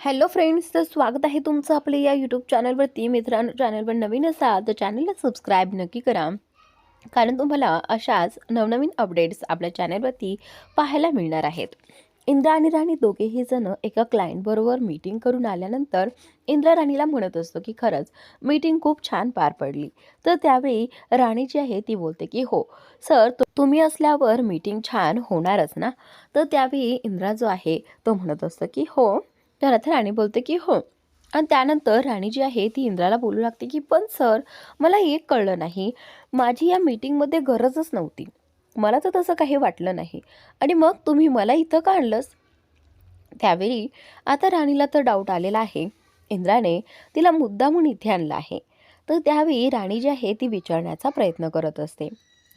Hello friends तर स्वागत आहे तुमचं आपल्या या यूट्यूब चॅनलवरती मित्रांनो चॅनलवर नवीन असाल तर चॅनलला सबस्क्राईब नक्की करा. कारण तुम्हाला अशाच नवनवीन अपडेट्स आपल्या चॅनलवरती पाहायला मिळणार आहेत. इंद्रा आणि राणी दोघेही जण एका क्लायंटबरोबर मीटिंग करून आल्यानंतर इंद्रा राणीला म्हणत असतो की खरंच मीटिंग खूप छान पार पडली. तर त्यावेळी राणी जी आहे ती बोलते की हो सर तुम्ही असल्यावर मीटिंग छान होणारच ना? तर त्यावेळी इंद्रा जो आहे तो म्हणत असतो की हो तर आता राणी बोलते की हो. आणि त्यानंतर राणी जी आहे ती इंद्राला बोलू लागते की पण सर मला एक कळलं नाही. माझी या मीटिंगमध्ये गरजच नव्हती. मला तर तसं काही वाटलं नाही. आणि मग तुम्ही मला इथं का आणलंस? त्यावेळी आता राणीला तर डाऊट आलेला आहे. इंद्राने तिला मुद्दामून इथे आणलं आहे. तर त्यावेळी राणी जी आहे ती विचारण्याचा प्रयत्न करत असते.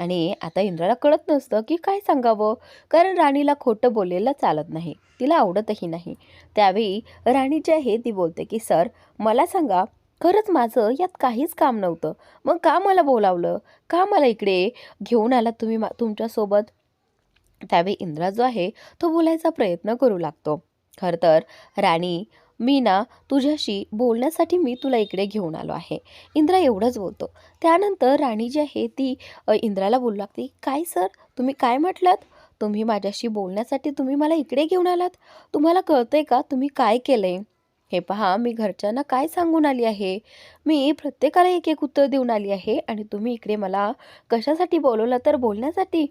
आणि आता इंद्राला कळत नसतं की काय सांगावं? कारण राणीला खोटं बोललेलं चालत नाही. तिला आवडतही नाही. त्यावेळी राणी जी आहे ती बोलते की सर मला सांगा खरंच माझं यात काहीच काम नव्हतं. मग का मला बोलावलं? का मला इकडे घेऊन आलात तुम्ही मा तुमच्यासोबत? त्यावेळी इंद्रा जो आहे तो बोलायचा प्रयत्न करू लागतो. खरं तर राणी मी ना तुझ्याशी बोलण्यासाठी मी तुला इकडे घेऊन आलो आहे. इंद्रा एवढंच बोलतो. त्यानंतर राणी जी आहे ती इंद्राला बोलू लागते काय सर? तुम्ही काय म्हटलात? तुम्ही माझ्याशी बोलण्यासाठी तुम्ही मला इकडे घेऊन आलात? तुम्हाला कळतंय का तुम्ही काय केलंय? हे पहा मी घरच्यांना काय सांगून आली आहे? मी प्रत्येकाला एक एक उत्तर देऊन आली आहे आणि तुम्ही इकडे मला कशासाठी बोलवलं तर बोलण्यासाठी?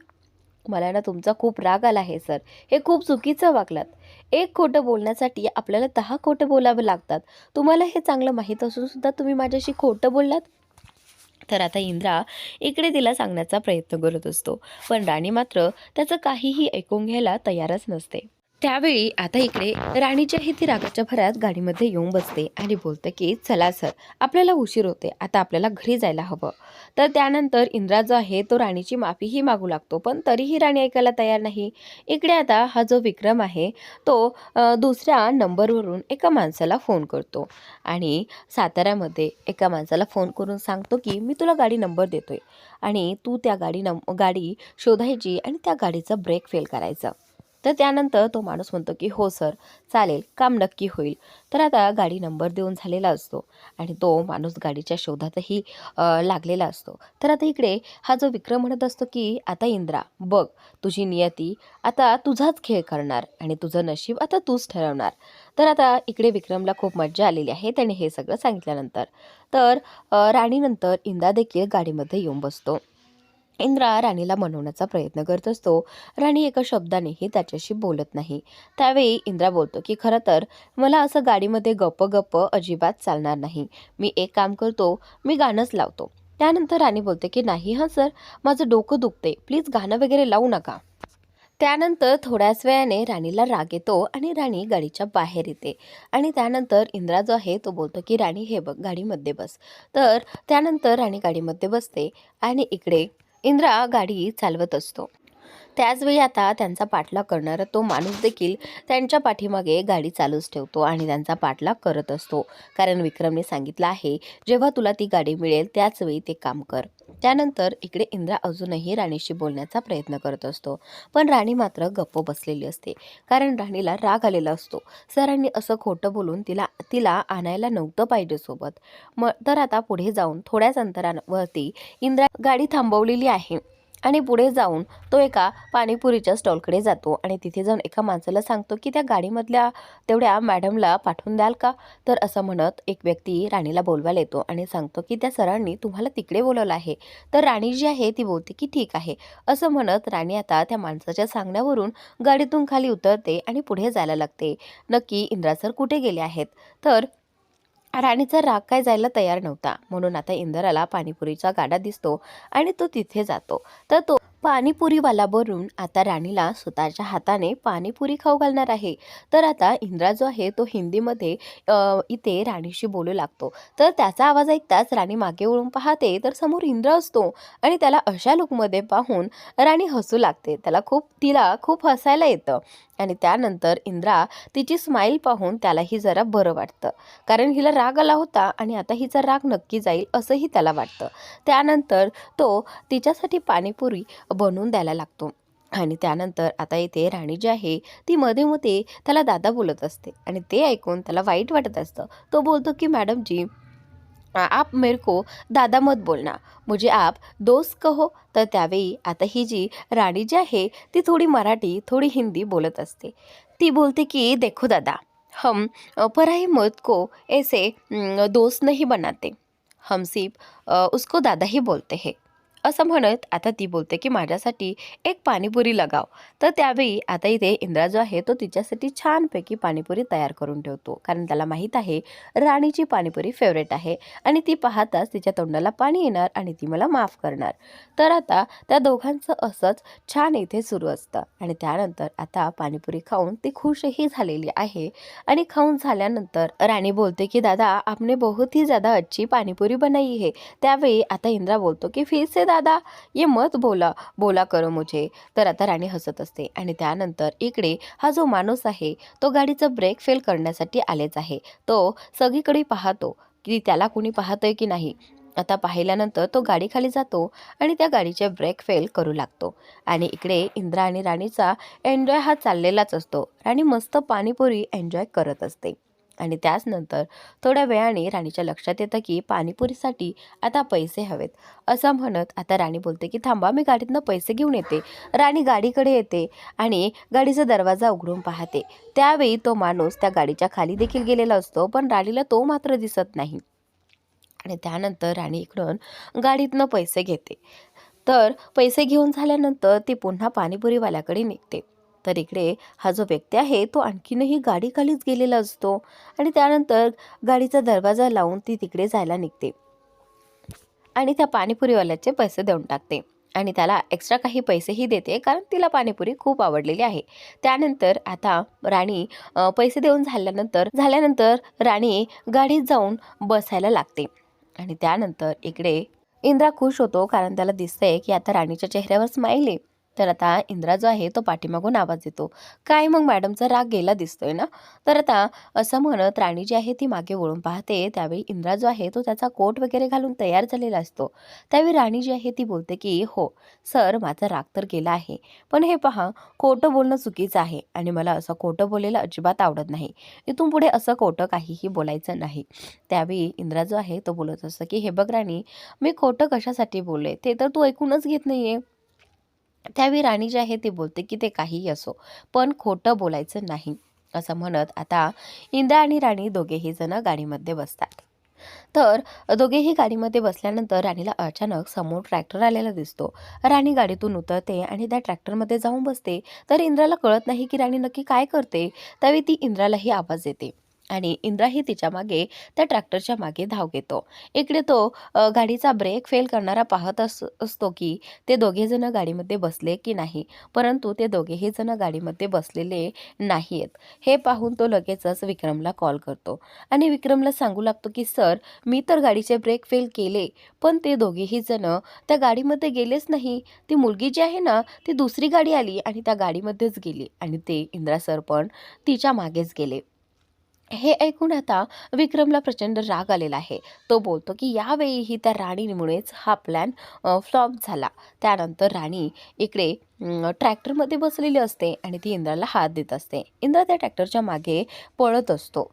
मला ना तुमचा खूप राग आला आहे सर. हे खूप चुकीचं वागलात. एक खोटं बोलण्यासाठी आपल्याला दहा खोटं बोलावं लागतात. तुम्हाला हे चांगलं माहीत असून सुद्धा तुम्ही माझ्याशी खोटं बोललात? तर आता इंद्रा इकडे तिला सांगण्याचा प्रयत्न करत असतो. पण राणी मात्र त्याचं काहीही ऐकून घ्यायला तयारच नसते. त्यावेळी आता इकडे राणी जी आहे ती रागाच्या भरात गाडीमध्ये येऊन बसते आणि बोलते की चला सर आपल्याला उशीर होते आता आपल्याला घरी जायला हवं. तर त्यानंतर इंद्रा जो आहे तो राणीची माफीही मागू लागतो पण तरीही राणी ऐकायला तयार नाही. इकडे आता हा जो विक्रम आहे तो दुसऱ्या नंबरवरून एका माणसाला फोन करतो आणि साताऱ्यामध्ये एका माणसाला फोन करून सांगतो की मी तुला गाडी नंबर देतोय आणि तू त्या गाडी नंब गाडी शोधायची आणि त्या गाडीचा ब्रेक फेल करायचा. तर त्यानंतर तो माणूस म्हणतो की हो सर चालेल काम नक्की होईल. तर आता गाडी नंबर देऊन झालेला असतो आणि तो माणूस गाडीच्या शोधातही लागलेला असतो. तर आता इकडे हा जो विक्रम म्हणत असतो की आता इंद्रा बघ तुझी नियती आता तुझाच खेळ करणार आणि तुझं नशीब आता तूच ठरवणार. तर आता इकडे विक्रमला खूप मज्जा आलेली आहे त्याने हे सगळं सांगितल्यानंतर. तर राणीनंतर इंद्रा देखील गाडीमध्ये येऊन बसतो. इंद्रा राणीला मनवण्याचा प्रयत्न करत असतो. राणी एका शब्दानेही त्याच्याशी बोलत नाही. त्यावेळी इंद्रा बोलतो की खरं तर मला असं गाडीमध्ये गप्प गप्प अजिबात चालणार नाही. मी एक काम करतो मी गाणंच लावतो. त्यानंतर राणी बोलते की नाही हां सर. माझं डोकं दुखते प्लीज गाणं वगैरे लावू नका. त्यानंतर थोड्याच वेळाने राणीला राग येतो आणि राणी गाडीच्या बाहेर येते. आणि त्यानंतर इंद्रा जो आहे तो बोलतो की राणी हे बघ गाडीमध्ये बस. तर त्यानंतर राणी गाडीमध्ये बसते आणि इकडे इंद्रा गाडी चालवत असतो. त्याचवेळी आता त्यांचा पाठलाग करणारा तो माणूस देखील त्यांच्या पाठीमागे गाडी चालूच ठेवतो आणि त्यांचा पाठलाग करत असतो. कारण विक्रमने सांगितलं आहे जेव्हा तुला ती गाडी मिळेल त्याचवेळी ते काम कर. त्यानंतर इकडे इंद्रा अजूनही राणीशी बोलण्याचा प्रयत्न करत असतो. पण राणी मात्र गप्प बसलेली असते. कारण राणीला राग आलेला असतो. सरांनी असं खोटं बोलून तिला तिला आणायला नव्हतं पाहिजे सोबत. मग तर आता पुढे जाऊन थोड्याच अंतरावरती इंद्रा गाडी थांबवलेली आहे. आणि पुढे जाऊन तो एका पाणीपुरीच्या स्टॉलकडे जातो. आणि तिथे जाऊन एका माणसाला सांगतो की त्या गाडीमधल्या तेवढ्या मॅडमला पाठवून द्याल का? तर असं म्हणत एक व्यक्ती राणीला बोलवायला येतो आणि सांगतो की त्या सरांनी तुम्हाला तिकडे बोलवलं आहे. तर राणी जी आहे ती बोलते की ठीक आहे. असं म्हणत राणी आता त्या माणसाच्या सांगण्यावरून गाडीतून खाली उतरते आणि पुढे जायला लागते. नक्की इंद्रा सर कुठे गेले आहेत? तर राणीचा राग काय जायला तयार नव्हता. म्हणून आता इंद्राला पाणीपुरीचा गाडा दिसतो आणि तो तिथे जातो. तर तो पाणीपुरीवाला भरून आता राणीला स्वतःच्या हाताने पाणीपुरी खाऊ घालणार आहे. तर आता इंद्रा जो आहे तो हिंदीमध्ये इथे राणीशी बोलू लागतो. तर त्याचा आवाज ऐकताच राणी मागे वळून पाहते तर समोर इंद्र असतो आणि त्याला अशा लुकमध्ये पाहून राणी हसू लागते. त्याला खूप तिला खूप हसायला येतं आणि त्यानंतर इंद्रा तिची स्माईल पाहून त्यालाही जरा बरं वाटतं. कारण हिला राग आला होता आणि आता हिचा राग नक्की जाईल असंही त्याला वाटतं. त्यानंतर तो तिच्यासाठी पाणीपुरी बनवून द्यायला लागतो. आणि त्यानंतर आता इथे राणी जी आहे ती मध्ये मध्ये त्याला दादा बोलत असते. आणि ते ऐकून त्याला वाईट वाटत असतं. तो बोलतो की मॅडम जी आप मेरे को दादा मत बोलना. मुझे आप दोस्त कहो. तर त्यावेळी आता ही जी राणी जी आहे ती थोडी मराठी थोडी हिंदी बोलत असते. ती बोलते की देखो दादा हम पराही पराई मत को ऐसे दोस्त नहीं बनाते. हम सिर्फ उसको दादा ही बोलते हैं. असं म्हणत आता ती बोलते की माझ्यासाठी एक पाणीपुरी लगाव. तर त्यावेळी आता इथे इंद्रा जो आहे तो तिच्यासाठी छानपैकी पाणीपुरी तयार करून ठेवतो. कारण त्याला माहीत आहे राणीची पाणीपुरी फेवरेट आहे आणि ती पाहताच तिच्या तोंडाला पाणी येणार आणि ती मला माफ करणार. तर आता त्या दोघांचं असंच छान इथे सुरू असतं आणि त्यानंतर आता पाणीपुरी खाऊन ती खुशही झालेली आहे आणि खाऊन झाल्यानंतर राणी बोलते की दादा आपने बहुत ही ज़्यादा अच्छी पाणीपुरी बनाई है. त्यावेळी आता इंद्रा बोलतो की फिर से दादा? ये मत बोला बोला करो मुझे. तर आता राणी हसत असते आणि त्यानंतर इकडे हा जो माणूस आहे तो गाडीचं ब्रेक फेल करण्यासाठी आलेच आहे. तो सगळीकडे पाहतो की त्याला कुणी पाहतंय की नाही. आता पाहिल्यानंतर तो गाडीखाली जातो आणि त्या गाडीचे ब्रेक फेल करू लागतो. आणि इकडे इंद्रा आणि राणीचा एन्जॉय हा चाललेलाच असतो. राणी मस्त पाणीपुरी एन्जॉय करत असते. आणि त्याचनंतर थोड्या वेळाने राणीच्या लक्षात येतं की पाणीपुरीसाठी आता पैसे हवेत. असं म्हणत आता राणी बोलते की थांबा मी गाडीतनं पैसे घेऊन येते. राणी गाडीकडे येते आणि गाडीचा दरवाजा उघडून पाहते. त्यावेळी तो माणूस त्या गाडीच्या खाली देखील गेलेला असतो पण राणीला तो मात्र दिसत नाही. आणि त्यानंतर राणी इकडून गाडीतनं पैसे घेते. तर पैसे घेऊन झाल्यानंतर ती पुन्हा पाणीपुरीवाल्याकडे निघते. तर इकडे हा जो व्यक्ती आहे तो आणखीनही गाडीखालीच गेलेला असतो आणि त्यानंतर गाडीचा दरवाजा लावून ती तिकडे जायला निघते आणि त्या पाणीपुरीवाल्याचे पैसे देऊन टाकते आणि त्याला एक्स्ट्रा काही पैसेही देते कारण तिला पाणीपुरी खूप आवडलेली आहे. त्यानंतर आता राणी पैसे देऊन झाल्यानंतर झाल्यानंतर राणी गाडीत जाऊन बसायला लागते आणि त्यानंतर इकडे इंद्रा खुश होतो कारण त्याला दिसतंय की आता राणीच्या चेहऱ्यावर स्माईल आहे. तर आता इंद्रा जो आहे तो पाठीमागून आवाज येतो काय मग मॅडमचा राग गेला दिसतोय ना? तर आता असं म्हणत राणी जी आहे ती मागे वळून पाहते. त्यावेळी इंद्रा जो आहे तो त्याचा कोट वगैरे घालून तयार झालेला असतो. त्यावेळी राणी जी आहे ती बोलते की हो सर माझा राग तर गेला आहे. पण हे पहा खोटं बोलणं चुकीचं आहे आणि मला असं खोटं बोलायला अजिबात आवडत नाही. इथून पुढे असं खोटं काहीही बोलायचं नाही. त्यावेळी इंद्रा जो आहे तो बोलत असतो की हे बघ राणी मी खोटं कशासाठी बोलले? ते तर तू ऐकूनच घेत नाहीये. त्यावेळी राणी जी आहे ती बोलते की ते काहीही असो पण खोटं बोलायचं नाही. असं म्हणत आता इंद्रा आणि राणी दोघेही जण गाडीमध्ये बसतात. तर दोघेही गाडीमध्ये बसल्यानंतर राणीला अचानक समोर ट्रॅक्टर आलेला दिसतो. राणी गाडीतून उतरते आणि त्या ट्रॅक्टरमध्ये जाऊन बसते. तर इंद्राला कळत नाही की राणी नक्की काय करते. त्यावेळी ती इंद्रालाही आवाज देते. आणि इंद्राही तिच्यामागे त्या ट्रॅक्टरच्या मागे धाव घेतो. इकडे तो गाडीचा ब्रेक फेल करणारा पाहत अस असतो की ते दोघे जण गाडीमध्ये बसले की नाही. परंतु ते दोघेही जण गाडीमध्ये बसलेले नाही आहेत हे पाहून तो लगेचच विक्रमला कॉल करतो. आणि विक्रमला सांगू लागतो की सर मी तर गाडीचे ब्रेक फेल केले पण ते दोघेही जण त्या गाडीमध्ये गेलेच नाही. ती मुलगी जी आहे ना ती दुसरी गाडी आली आणि त्या गाडीमध्येच गेली आणि ते इंद्रा सर पण तिच्या मागेच गेले. हे ऐकून आता विक्रमला प्रचंड राग आलेला आहे. तो बोलतो की यावेळीही त्या राणीमुळेच हा प्लॅन फ्लॉप झाला. त्यानंतर राणी इकडे ट्रॅक्टरमध्ये बसलेली असते आणि ती इंद्राला हात देत असते. इंद्रा त्या ट्रॅक्टरच्या मागे पळत असतो.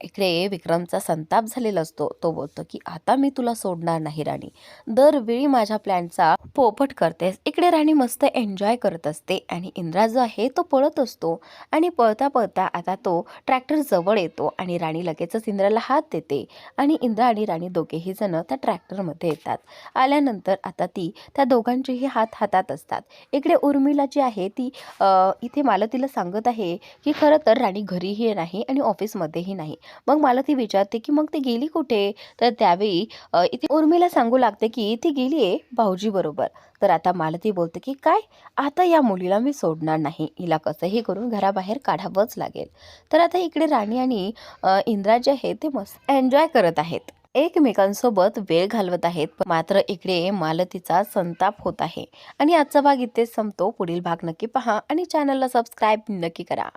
इकडे विक्रमचा संताप झालेला असतो. तो बोलतो की आता मी तुला सोडणार नाही राणी. दरवेळी माझ्या प्लॅनचा पोपट करतेस. इकडे राणी मस्त एन्जॉय करत असते आणि इंद्रा जो आहे तो पळत असतो. आणि पळता पळता आता तो ट्रॅक्टर जवळ येतो आणि राणी लगेचच इंद्राला हात देते. आणि इंद्रा आणि राणी दोघेही जण त्या ट्रॅक्टरमध्ये येतात. आल्यानंतर आता ती त्या दोघांचेही हात हातात असतात. इकडे उर्मिला जी आहे ती इथे मला तिला सांगत आहे की खरं तर राणी घरीही नाही आणि ऑफिसमध्येही नाही. मग मला ती विचारते की मग ती गेली कुठे? तर त्यावेळी इथे उर्मिला सांगू लागते की ती गेली आहे भाऊजी बरोबर. तर आता मालती बोलते की काय? आता या मुलीला मी सोडणार नाही. हिला कसंही करून घराबाहेर काढावंच लागेल. तर आता इकडे राणी आणि इंद्रा जे आहे ते मस्त एन्जॉय करत आहेत. एकमेकांसोबत वेळ घालवत आहेत. मात्र इकडे मालतीचा संताप होत आहे. आणि आजचा भाग इथेच संपतो. पुढील भाग नक्की पहा आणि चॅनलला सबस्क्राईब नक्की करा.